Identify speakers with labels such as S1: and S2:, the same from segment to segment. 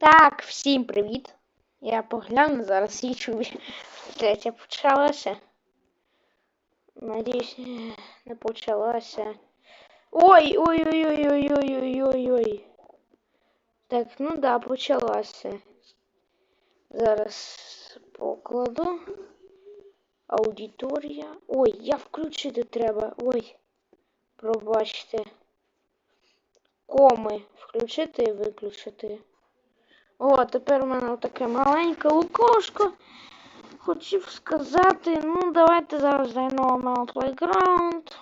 S1: Так, всім привіт! Я погляну, зараз YouTube третє почалася. Надіюсь, е, не почалася. Ой-ой-ой-ой-ой-ой-ой-ой. Так, ну да, почалося. Зараз покладу. Аудиторія. Ой, я включити треба. Ой. Пробачте. Коми. Включити і виключити. О, тепер у мене таке маленьке окошко. Хотів сказати, ну давайте зараз на Playground.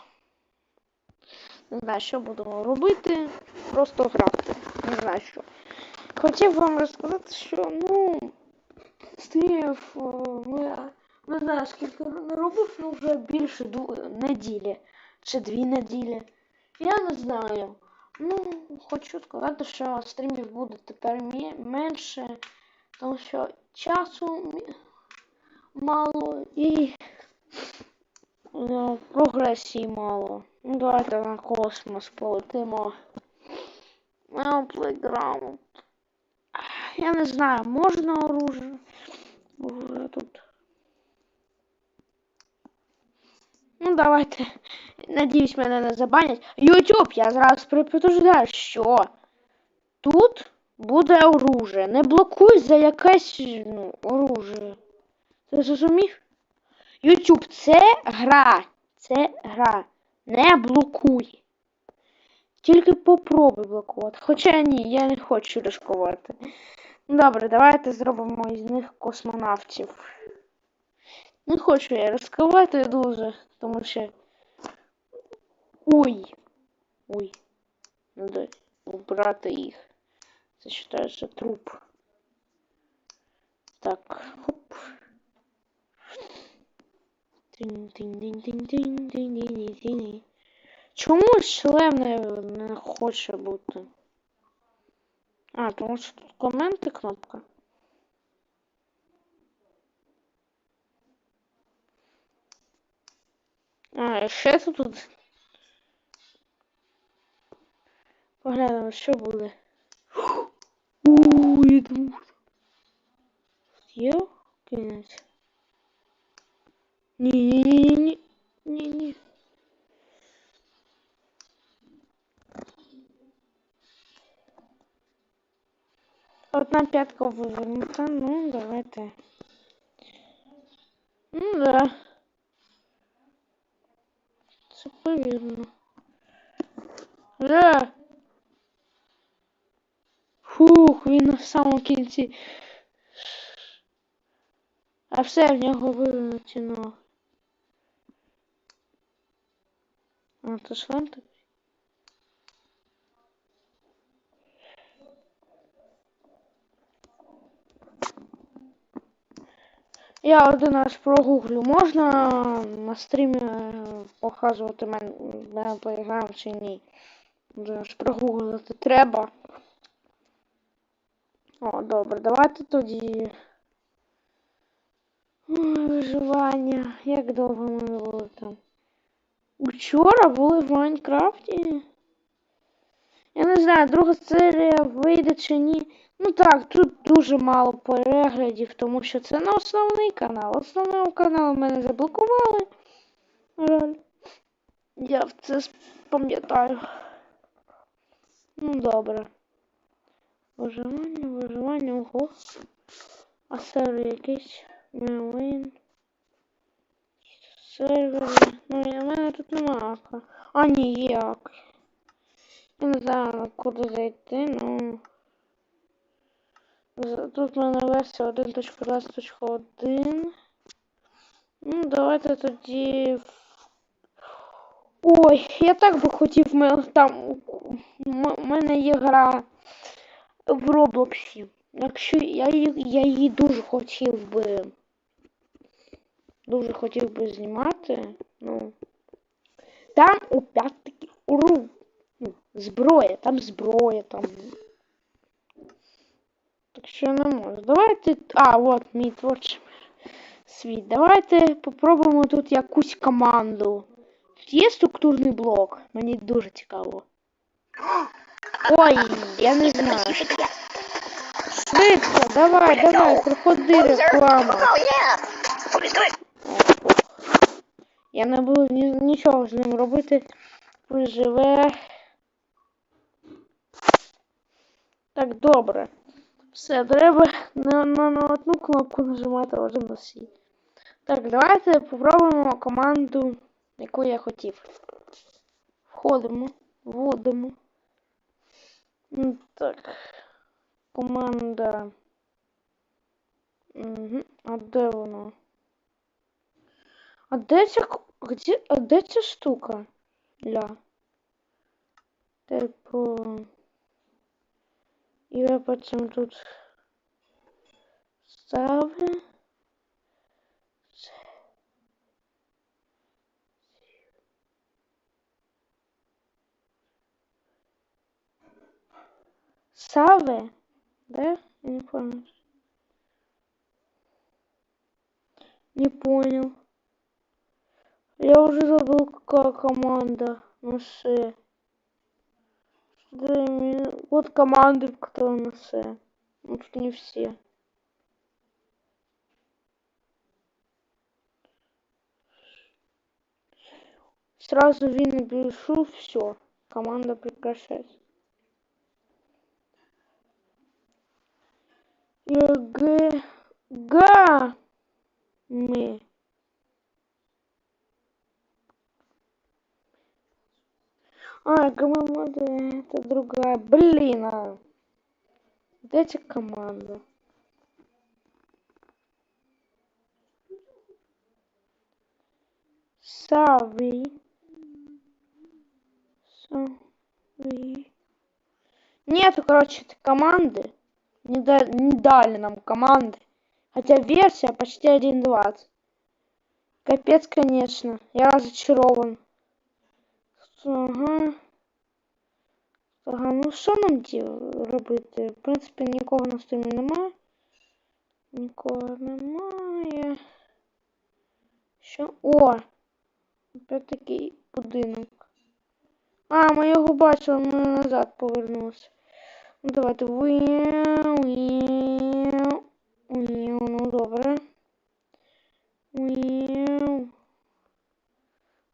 S1: Не знаю, що будемо робити. Просто грати. Не знаю що. Хотів вам розказати, що ну стрімів е, ми не знаю скільки не робив, ну вже більше неділі чи дві неділі. Я не знаю. Ну, хочу сказати, що стрімів буде тепер менше, тому що часу мало і е, прогресії мало. Ну, давайте на космос полетимо. Плейграунд. Я не знаю, можна? Оружие тут. Ну, давайте. Надіюсь, мене не забанять. YouTube, я зараз предупреждаю, що тут буде оружие. Не блокуй за якесь ну, оружие. Ти зрозумів? YouTube, це гра. Це гра. Не блокуй. Тільки попробуй блокувати. Хоча ні, я не хочу ризикувати. Добре, давайте зробимо із них космонавтів. Не хочу я ризикувати дуже, тому що. Ой. Ой. Надо убрати їх. Це вважається труп. Так, хоп. Чому шлем не, не хоче бути? А, тому що тут коменти кнопка. А, ще тут. Поглянемо, що буде. Ууу, я думаю. Є кінець? Ні-ні-ні-ні. Ні-ні. Одна п'ятка вивернута, ну давайте. Ну да. Це повірно. Да. Фух, він на самому кінці. А все в нього вивернуто. А, то шлем так? Я один раз прогуглю, можна на стрімі е, показувати мен- мене поіграємо чи ні. Один раз прогуглити треба. О, добре, давайте тоді. Виживання. Як довго ми були там? Учора були в Майнкрафті. Я не знаю, друга серія вийде чи ні. Ну так, тут дуже мало переглядів, тому що це не основний канал. Основного каналу мене заблокували. Жаль. Я в це пам'ятаю. Ну добре. Виживання, виживання, ого. А сервер якийсь. Мейлин. Сервери. Ну, в мене тут нема ака. А, ні, є ак. Я не знаю, куди зайти, ну. З- Тут в мене версія 1.20.1. Ну, давайте тоді. Ой, я так би хотів там. У мене є гра в Роблоксі. Якщо я її, я її дуже хотів би. Дуже хотів би знімати. Ну. Там опять-таки уру. Ну, зброя, там зброя, там. Що не можу. Давайте. А, от мій творчий світ. Давайте попробуємо тут якусь команду. Тут є структурний блок? Мені дуже цікаво. Ой, я не знаю.
S2: Що
S1: Давай, давай, проходи рекламу. Я не буду нічого з ним робити. Пусть. Так, добре. Все, треба на, на, на одну кнопку нажимати, вже на всі. Так, давайте попробуємо команду, яку я хотів. Входимо, вводимо. Так. Команда. Угу. А де воно? А де ця, где, а де ця штука? Ля. Типу. І я потім тут ставлю. Саве? Да? Я не понял. Не понял. Я уже забыл, какая команда. Ну все. Вот команды, кто на С. Ну тут не все. Сразу видно пишу, все. Команда прекращается. Г... Га... Мы. А, команда это другая. Блин, а. Дайте команду. Sorry. Sorry. Нету, короче, этой команды. Не, да- не дали нам команды. Хотя версия почти 1.20. Капец, конечно. Я разочарован. Ага. Ага, ну що нам робити? В принципі, нікого на стрімі немає. Нікого немає. Що? О! Опять такий будинок. А, ми його бачили, ми назад повернулися. Ну давайте. Віу, віу, віу, ну добре. Віу.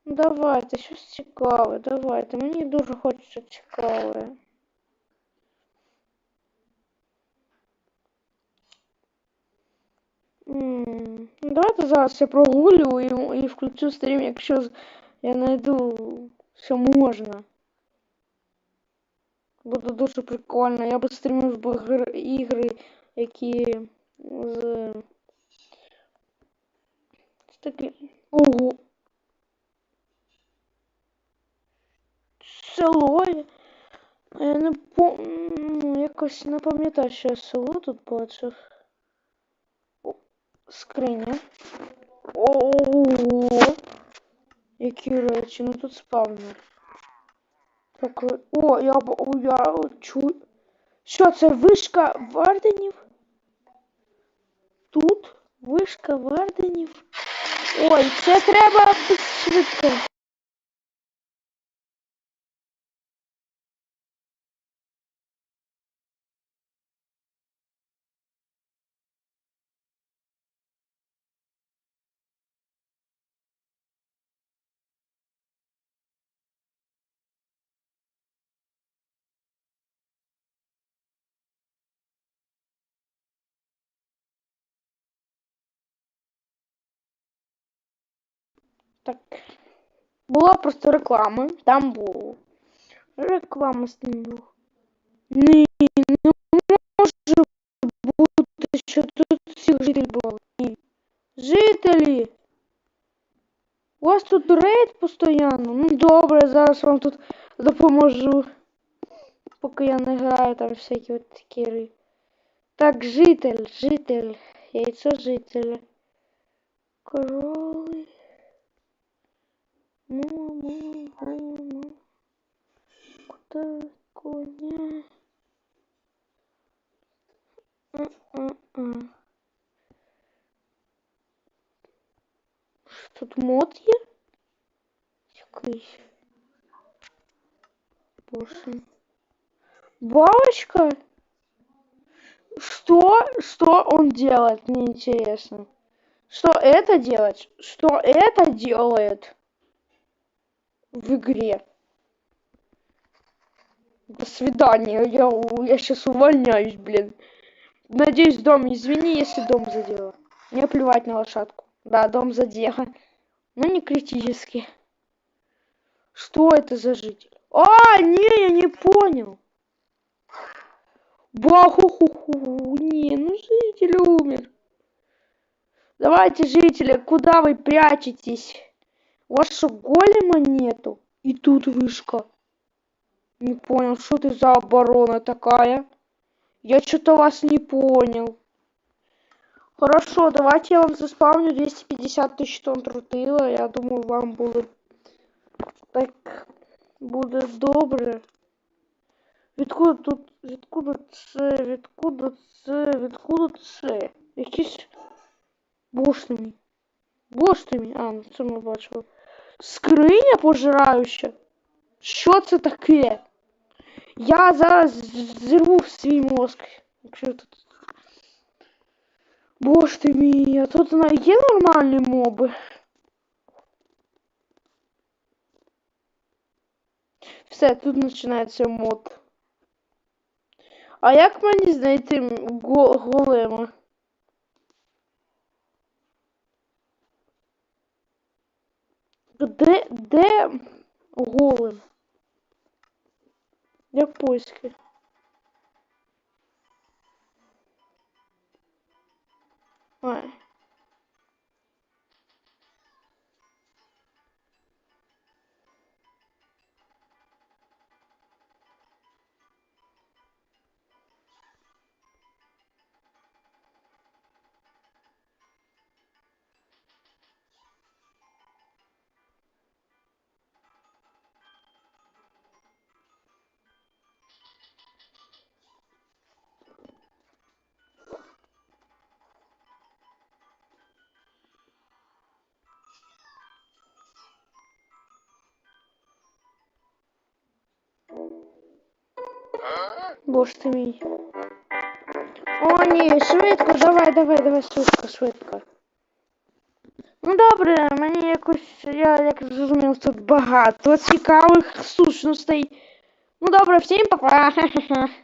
S1: Ну, Давайте, щось цікаве, давайте. Мені дуже хочеться цікаве. М, ну, Давайте зараз я прогулю і, включу стрім, якщо я знайду, що можна. Буде дуже прикольно. Я би стрімив би гр- ігри, які з. Це такі. Ого. Село. Я не по... ну, якось не пам'ятаю, що я село тут бачив. О, Скриня. Ого. Які речі, ну тут спавнер. Так, о, я, я чую. Що це вишка варденів? Тут вишка варденів. Ой, це треба швидко. Так. Була просто реклама. Там було. Реклама з ним була. Ні, не може бути, що тут всіх жителів було. Ні. Жителі! У вас тут рейд постійно. Ну добре, зараз вам тут допоможу. Поки я не граю там всякі от такі. ри- Так, житель, житель. Яйцо жителя. Кроли. Ну, ну, ну, ну. Куда коня? М-м-м. Що Тут мод є? Боже. Бабочка? Что? Что, что он делает, мне интересно. Что это делает? Что это делает в игре? До свидания, я, я сейчас увольняюсь, блин. Надеюсь, дом, извини, если дом задела. Мне плевать на лошадку. Да, дом задела. Но не критически. Что это за житель? А, не, я не понял. Бахухуху. Не, ну житель умер. Давайте, жители, куда вы прячетесь? У вас что, голема нету? И тут вышка. Не понял, что ты за оборона такая? Я что-то вас не понял. Хорошо, давайте я вам заспавню 250 тысяч тонн трутила. Я думаю, вам будет так буде добре. Відкуда тут. Відкуда це? Відкуда це? Відкуда це? Якісь. Боже ти мій. Боже ти мій. А, ну це ми бачили. Скриня пожираюча? Що це таке? Я зараз зірву свій мозк. Якщо тут. Боже ти мій, а тут є нормальні моби? Все, тут починається мод. А як мені знайти голема? Де, де голим? Як поиски? Ой. Боже ти мій. О, ні, швидко, давай, давай, давай, швидко, швидко. Ну добре, мені якось, я як зрозумів, тут багато цікавих сущностей. Ну добре, всім па-па.